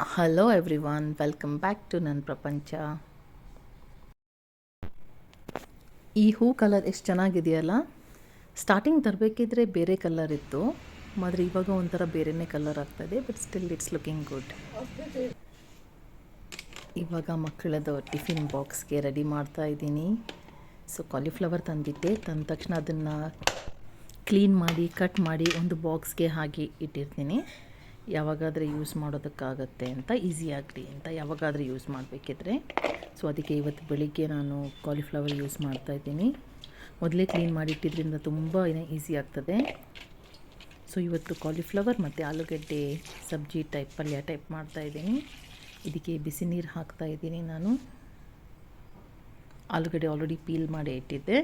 Hello everyone welcome back to ನನ್ನ ಪ್ರಪಂಚ ಈ ಹೂ ಕಲರ್ ಎಷ್ಟು ಚೆನ್ನಾಗಿದೆಯಲ್ಲ? ಸ್ಟಾರ್ಟಿಂಗ್ ತರಬೇಕಿದ್ರೆ ಬೇರೆ ಕಲರ್ ಇತ್ತು. ಆದರೆ ಇವಾಗ ಒಂಥರ ಬೇರೆನೇ ಕಲರ್ ಆಗ್ತದೆ but still it's looking good ಇವಾಗ ಮಕ್ಕಳದ್ದು ಟಿಫಿನ್ ಬಾಕ್ಸ್ಗೆ ರೆಡಿ ಮಾಡ್ತಾ ಇದ್ದೀನಿ. ಸೊ ಕಾಲಿಫ್ಲವರ್ ತಂದಿದ್ದೆ. ತಂದ ತಕ್ಷಣ ಅದನ್ನು ಕ್ಲೀನ್ ಮಾಡಿ ಕಟ್ ಮಾಡಿ ಒಂದು ಬಾಕ್ಸ್ಗೆ ಹಾಕಿ ಇಟ್ಟಿರ್ತೀನಿ. ಯಾವಾಗಾದರೆ ಯೂಸ್ ಮಾಡೋದಕ್ಕಾಗತ್ತೆ ಅಂತ ಈಸಿ ಆಗಲಿ ಅಂತ ಯಾವಾಗಾದರೂ ಯೂಸ್ ಮಾಡಬೇಕಿದ್ರೆ. ಸೊ ಅದಕ್ಕೆ ಇವತ್ತು ಬೆಳಿಗ್ಗೆ ನಾನು ಕಾಲಿಫ್ಲವರ್ ಯೂಸ್ ಮಾಡ್ತಾ ಇದ್ದೀನಿ. ಮೊದಲೇ ಕ್ಲೀನ್ ಮಾಡಿಟ್ಟಿದ್ರಿಂದ ತುಂಬ ಈಸಿ ಆಗ್ತದೆ. ಸೊ ಇವತ್ತು ಕಾಲಿಫ್ಲವರ್ ಮತ್ತು ಆಲೂಗಡ್ಡೆ ಸಬ್ಜಿ ಟೈಪ್ ಪಲ್ಯ ಟೈಪ್ ಮಾಡ್ತಾ ಇದ್ದೀನಿ. ಇದಕ್ಕೆ ಬಿಸಿ ನೀರು ಹಾಕ್ತಾಯಿದ್ದೀನಿ ನಾನು. ಆಲೂಗಡ್ಡೆ ಆಲ್ರೆಡಿ ಪೀಲ್ ಮಾಡಿ ಇಟ್ಟಿದ್ದೆ.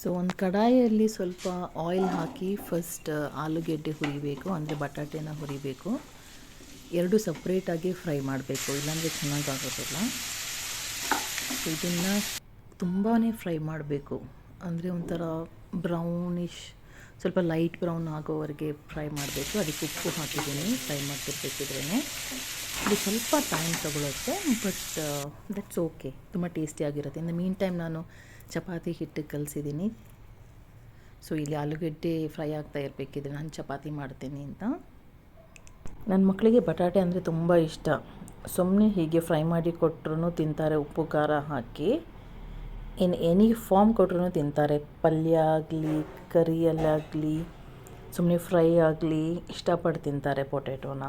ಸೊ ಒಂದು ಕಡಾಯಿಯಲ್ಲಿ ಸ್ವಲ್ಪ ಆಯಿಲ್ ಹಾಕಿ ಫಸ್ಟ್ ಆಲೂಗೆಡ್ಡೆ ಹುರಿಬೇಕು, ಅಂದರೆ ಬಟಾಟೆನ ಹುರಿಬೇಕು. ಎರಡು ಸಪ್ರೇಟಾಗಿ ಫ್ರೈ ಮಾಡಬೇಕು, ಇಲ್ಲಾಂದರೆ ಚೆನ್ನಾಗಾಗೋದಿಲ್ಲ. ಸೊ ಇದನ್ನು ತುಂಬಾ ಫ್ರೈ ಮಾಡಬೇಕು. ಅಂದರೆ ಒಂಥರ ಬ್ರೌನಿಶ್ ಸ್ವಲ್ಪ ಲೈಟ್ ಬ್ರೌನ್ ಆಗೋವರೆಗೆ ಫ್ರೈ ಮಾಡಬೇಕು. ಅದಕ್ಕೆ ಉಪ್ಪು ಹಾಕಿದ್ದೀನಿ ಫ್ರೈ ಮಾಡ್ತಿರ್ಬೇಕಿದ್ರೇ ಇದು ಸ್ವಲ್ಪ ಟೈಮ್ ತಗೊಳುತ್ತೆ ಬಟ್ ದಟ್ಸ್ ಓಕೆ ತುಂಬ ಟೇಸ್ಟಿಯಾಗಿರುತ್ತೆ ಇನ್ ದ ಮೀನ್ ಟೈಮ್ ನಾನು ಚಪಾತಿ ಹಿಟ್ಟು ಕಲಿಸಿದ್ದೀನಿ. ಸೊ ಇಲ್ಲಿ ಆಲೂಗಡ್ಡೆ ಫ್ರೈ ಆಗ್ತಾ ಇರಬೇಕಿದ್ರೆ ನಾನು ಚಪಾತಿ ಮಾಡ್ತೀನಿ ಅಂತ. ನನ್ನ ಮಕ್ಕಳಿಗೆ ಬಟಾಟೆ ಅಂದರೆ ತುಂಬ ಇಷ್ಟ. ಸುಮ್ಮನೆ ಹೀಗೆ ಫ್ರೈ ಮಾಡಿ ಕೊಟ್ಟರು ತಿಂತಾರೆ, ಉಪ್ಪು, ಖಾರ ಹಾಕಿ. ಇನ್ ಎನಿ ಫಾರ್ಮ್ ಕೊಟ್ಟರು ತಿಂತಾರೆ. ಪಲ್ಯ ಆಗಲಿ ಕರಿಯಲ್ಲಾಗಲಿ ಸುಮ್ಮನೆ ಫ್ರೈ ಆಗಲಿ, ಇಷ್ಟಪಟ್ಟು ತಿಂತಾರೆ ಪೊಟ್ಯಾಟೋನ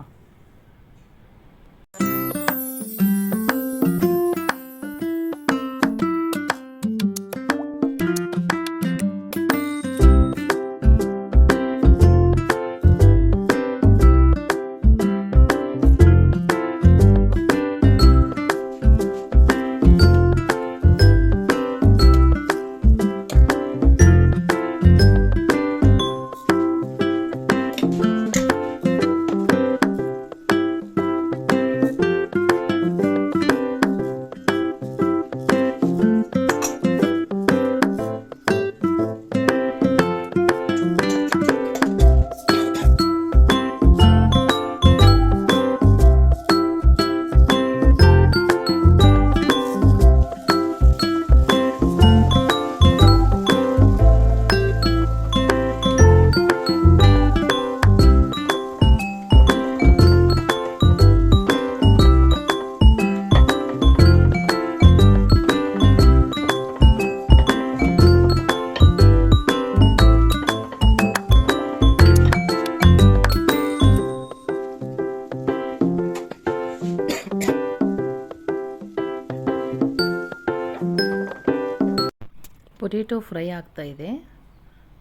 ಪೊಟೇಟೊ ಫ್ರೈ ಆಗ್ತಾ ಇದೆ.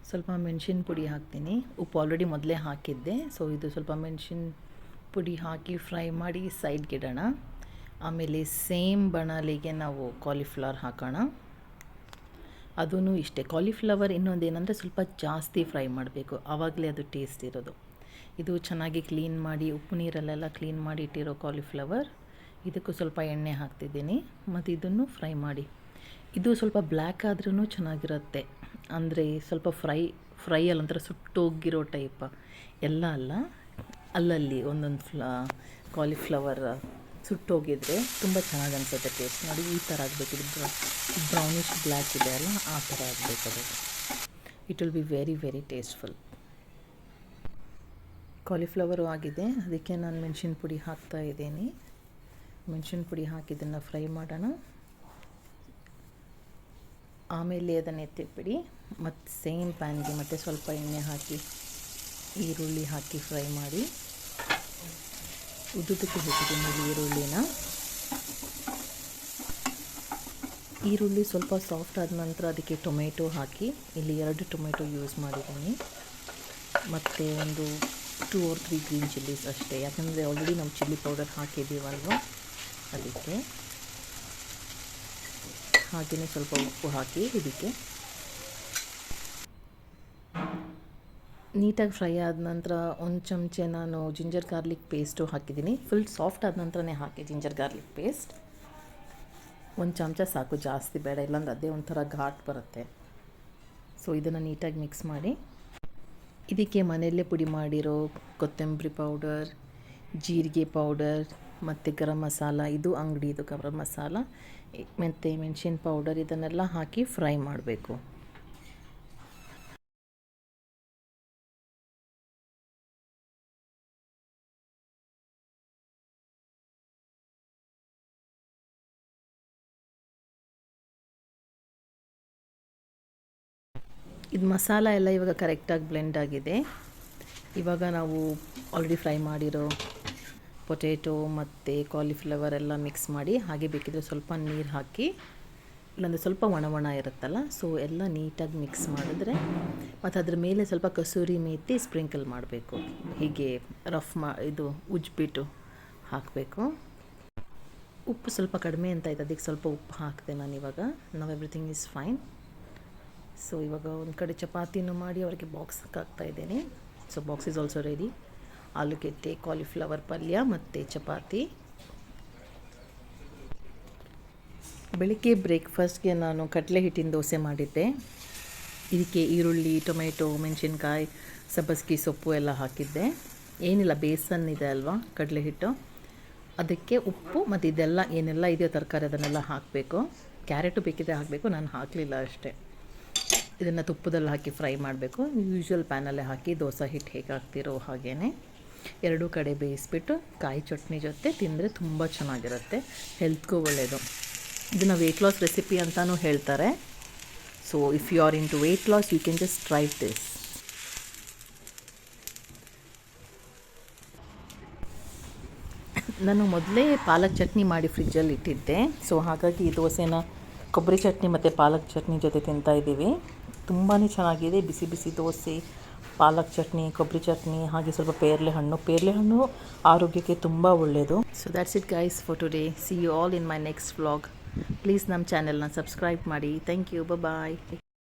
ಸ್ವಲ್ಪ ಮೆಣಸಿನ ಪುಡಿ ಹಾಕ್ತೀನಿ. ಉಪ್ಪು ಆಲ್ರೆಡಿ ಮೊದಲೇ ಹಾಕಿದ್ದೆ. ಸೊ ಇದು ಸ್ವಲ್ಪ ಮೆಣಸಿನ ಪುಡಿ ಹಾಕಿ ಫ್ರೈ ಮಾಡಿ ಸೈಡ್ಗೆ ಇಡೋಣ. ಆಮೇಲೆ ಸೇಮ್ ಬಣಾಲಿಗೆ ನಾವು ಕಾಲಿಫ್ಲವರ್ ಹಾಕೋಣ. ಅದೂ ಇಷ್ಟೇ. ಕಾಲಿಫ್ಲವರ್ ಇನ್ನೊಂದು ಏನಂದರೆ ಸ್ವಲ್ಪ ಜಾಸ್ತಿ ಫ್ರೈ ಮಾಡಬೇಕು. ಆವಾಗಲೇ ಅದು ಟೇಸ್ಟ್ ಇರೋದು. ಇದು ಚೆನ್ನಾಗಿ ಕ್ಲೀನ್ ಮಾಡಿ, ಉಪ್ಪು ನೀರಲ್ಲೆಲ್ಲ ಕ್ಲೀನ್ ಮಾಡಿ ಇಟ್ಟಿರೋ ಕಾಲಿಫ್ಲವರ್ ಇದಕ್ಕೂ ಸ್ವಲ್ಪ ಎಣ್ಣೆ ಹಾಕ್ತಿದ್ದೀನಿ. ಮತ್ತು ಇದನ್ನು ಫ್ರೈ ಮಾಡಿ. ಇದು ಸ್ವಲ್ಪ ಬ್ಲ್ಯಾಕ್ ಆದ್ರೂ ಚೆನ್ನಾಗಿರುತ್ತೆ. ಅಂದರೆ ಸ್ವಲ್ಪ ಫ್ರೈ ಫ್ರೈ ಅಲ್ಲ, ಒಂಥರ ಸುಟ್ಟೋಗಿರೋ ಟೈಪ್. ಎಲ್ಲ ಅಲ್ಲ, ಅಲ್ಲಲ್ಲಿ ಒಂದೊಂದು ಫ್ಲ ಕಾಲಿಫ್ಲವರ್ ಸುಟ್ಟೋಗಿದ್ರೆ ತುಂಬ ಚೆನ್ನಾಗಿ ಅನಿಸುತ್ತೆ ಟೇಸ್ಟ್ ನೋಡಿ, ಈ ಥರ ಆಗಬೇಕು. ಇದು ಬ್ರೌನಿಶ್ ಬ್ಲ್ಯಾಕ್ ಇದೆ ಅಲ್ಲ, ಆ ಥರ ಆಗಬೇಕು it will be very very tasteful cauliflower ಆಗಿದೆ. ಅದಕ್ಕೆ ನಾನು ಮೆಣಸಿನ ಪುಡಿ ಹಾಕ್ತಾ ಇದ್ದೀನಿ. ಮೆಣಸಿನ ಪುಡಿ ಹಾಕಿದ್ದನ್ನು ಫ್ರೈ ಮಾಡೋಣ. ಆಮೇಲೆ ಅದನ್ನು ಎತ್ತಿಟ್ಬಿಡಿ. ಮತ್ತು ಸೇಮ್ ಪ್ಯಾನ್ಗೆ ಮತ್ತು ಸ್ವಲ್ಪ ಎಣ್ಣೆ ಹಾಕಿ, ಈರುಳ್ಳಿ ಹಾಕಿ ಫ್ರೈ ಮಾಡಿ. ಉದ್ದುದಕ್ಕೆ ಹಾಕಿದ್ದೀನಿ ಈರುಳ್ಳಿನ. ಈರುಳ್ಳಿ ಸ್ವಲ್ಪ ಸಾಫ್ಟ್ ಆದ ನಂತರ ಅದಕ್ಕೆ ಟೊಮೆಟೊ ಹಾಕಿ, ಇಲ್ಲಿ ಎರಡು ಟೊಮೆಟೊ ಯೂಸ್ ಮಾಡಿದ್ದೀನಿ. ಮತ್ತು ಒಂದು two or three green chillies ಅಷ್ಟೇ. ಯಾಕಂದರೆ ಆಲ್ರೆಡಿ ನಾವು ಚಿಲ್ಲಿ ಪೌಡರ್ ಹಾಕಿದ್ದೀವಲ್ವ? ಅದಕ್ಕೆ. ಹಾಗೆಯೇ ಸ್ವಲ್ಪ ಉಪ್ಪು ಹಾಕಿ ಇದಕ್ಕೆ ನೀಟಾಗಿ ಫ್ರೈ ಆದ ನಂತರ ಒಂದು ಚಮಚೆ ನಾನು ಜಿಂಜರ್ ಗಾರ್ಲಿಕ್ ಪೇಸ್ಟು ಹಾಕಿದ್ದೀನಿ. ಫುಲ್ ಸಾಫ್ಟ್ ಆದ ನಂತರನೇ ಹಾಕಿ ಜಿಂಜರ್ ಗಾರ್ಲಿಕ್ ಪೇಸ್ಟ್. ಒಂದು ಚಮಚ ಸಾಕು, ಜಾಸ್ತಿ ಬೇಡ, ಇಲ್ಲಾಂದ್ರೆ ಅದೇ ಒಂಥರ ಘಾಟ್ ಬರುತ್ತೆ. ಸೊ ಇದನ್ನು ನೀಟಾಗಿ ಮಿಕ್ಸ್ ಮಾಡಿ. ಇದಕ್ಕೆ ಮನೆಯಲ್ಲೇ ಪುಡಿ ಮಾಡಿರೋ ಕೊತ್ತಂಬರಿ ಪೌಡರ್, ಜೀರಿಗೆ ಪೌಡರ್ ಮತ್ತು ಗರಂ ಮಸಾಲ, ಇದು ಅಂಗಡಿ, ಇದು ಗರಂ ಮಸಾಲ ಮತ್ತು ಮೆಣಸಿನ ಪೌಡರ್ ಇದನ್ನೆಲ್ಲ ಹಾಕಿ ಫ್ರೈ ಮಾಡಬೇಕು. ಇದು ಮಸಾಲ ಎಲ್ಲ ಇವಾಗ ಕರೆಕ್ಟಾಗಿ ಬ್ಲೆಂಡ್ ಆಗಿದೆ. ಇವಾಗ ನಾವು ಆಲ್ರೆಡಿ ಫ್ರೈ ಮಾಡಿರೋ ಪೊಟೇಟೊ ಮತ್ತು ಕಾಲಿಫ್ಲವರ್ ಎಲ್ಲ ಮಿಕ್ಸ್ ಮಾಡಿ, ಹಾಗೆ ಬೇಕಿದ್ರೆ ಸ್ವಲ್ಪ ನೀರು ಹಾಕಿ, ಇಲ್ಲಾಂದರೆ ಸ್ವಲ್ಪ ಒಣ ಒಣ ಇರುತ್ತಲ್ಲ ಸೊ ಎಲ್ಲ ನೀಟಾಗಿ ಮಿಕ್ಸ್ ಮಾಡಿದ್ರೆ, ಮತ್ತು ಅದ್ರ ಮೇಲೆ ಸ್ವಲ್ಪ ಕಸೂರಿ ಮೇತಿ ಸ್ಪ್ರಿಂಕಲ್ ಮಾಡಬೇಕು. ಹೀಗೆ ರಫ್ ಮಾ, ಇದು ಉಜ್ಬಿಟ್ಟು ಹಾಕಬೇಕು. ಉಪ್ಪು ಸ್ವಲ್ಪ ಕಡಿಮೆ ಅಂತ ಆಯ್ತು, ಅದಕ್ಕೆ ಸ್ವಲ್ಪ ಉಪ್ಪು ಹಾಕಿದೆ ನಾನು ಇವಾಗ. ನಾವು ಎವ್ರಿಥಿಂಗ್ ಈಸ್ ಫೈನ್ ಸೊ ಇವಾಗ ಒಂದು ಕಡೆ ಚಪಾತಿನೂ ಮಾಡಿ ಅವರಿಗೆ ಬಾಕ್ಸ್ ಹಾಕ್ತಾ ಇದ್ದೇನೆ. So box is also ready ಆಲೂಗೆಡ್ಡೆ ಕಾಲಿಫ್ಲವರ್ ಪಲ್ಯ ಮತ್ತು ಚಪಾತಿ. ಬೆಳಿಗ್ಗೆ ಬ್ರೇಕ್ಫಾಸ್ಟ್ಗೆ ನಾನು ಕಡಲೆ ಹಿಟ್ಟಿನ ದೋಸೆ ಮಾಡಿದ್ದೆ. ಇದಕ್ಕೆ ಈರುಳ್ಳಿ, ಟೊಮೆಟೊ, ಮೆಣಸಿನ್ಕಾಯಿ, ಸಬ್ಬಸ್ಗಿ ಸೊಪ್ಪು ಎಲ್ಲ ಹಾಕಿದ್ದೆ. ಏನಿಲ್ಲ, ಬೇಸನ್ ಇದೆ ಅಲ್ವಾ ಕಡಲೆ ಹಿಟ್ಟು ಅದಕ್ಕೆ ಉಪ್ಪು ಮತ್ತು ಇದೆಲ್ಲ ಏನೆಲ್ಲ ಇದೆಯೋ ತರಕಾರಿ ಅದನ್ನೆಲ್ಲ ಹಾಕಬೇಕು. ಕ್ಯಾರೆಟು ಬೇಕಿದ್ರೆ ಹಾಕಬೇಕು, ನಾನು ಹಾಕಲಿಲ್ಲ ಅಷ್ಟೇ. ಇದನ್ನು ತುಪ್ಪದಲ್ಲಿ ಹಾಕಿ ಫ್ರೈ ಮಾಡಬೇಕು. ಯೂಶ್ವಲ್ ಪ್ಯಾನಲ್ಲೇ ಹಾಕಿ ದೋಸೆ ಹಿಟ್ಟು ಹೇಗೆ ಹಾಕ್ತಿರೋ ಹಾಗೇ ಎರಡೂ ಕಡೆ ಬೇಯಿಸ್ಬಿಟ್ಟು ಕಾಯಿ ಚಟ್ನಿ ಜೊತೆ ತಿಂದರೆ ತುಂಬ ಚೆನ್ನಾಗಿರುತ್ತೆ. ಹೆಲ್ತ್ಗೂ ಒಳ್ಳೆಯದು ಇದನ್ನು ವೆಯ್ಟ್ ಲಾಸ್ ರೆಸಿಪಿ ಅಂತಲೂ ಹೇಳ್ತಾರೆ. So if you are into weight loss you can just try this ನಾನು ಮೊದಲೇ ಪಾಲಕ್ ಚಟ್ನಿ ಮಾಡಿ ಫ್ರಿಜ್ಜಲ್ಲಿ ಇಟ್ಟಿದ್ದೆ. ಸೊ ಹಾಗಾಗಿ ಈ ದೋಸೆನ ಕೊಬ್ಬರಿ ಚಟ್ನಿ ಮತ್ತು ಪಾಲಕ್ ಚಟ್ನಿ ಜೊತೆ ತಿಂತಾ ಇದ್ದೀವಿ. ತುಂಬಾ ಚೆನ್ನಾಗಿದೆ. ಬಿಸಿ ಬಿಸಿ ದೋಸೆ ಪಾಲಕ್ ಚಟ್ನಿ, ಕೊಬ್ಬರಿ ಚಟ್ನಿ, ಹಾಗೆ ಸ್ವಲ್ಪ ಪೇರ್ಲೆ ಹಣ್ಣು. ಪೇರ್ಲೆ ಹಣ್ಣು ಆರೋಗ್ಯಕ್ಕೆ ತುಂಬ ಒಳ್ಳೆಯದು so that's it guys for today see you all in my next vlog please ನಮ್ಮ ಚಾನೆಲ್ನ ಸಬ್ಸ್ಕ್ರೈಬ್ ಮಾಡಿ. Thank you bye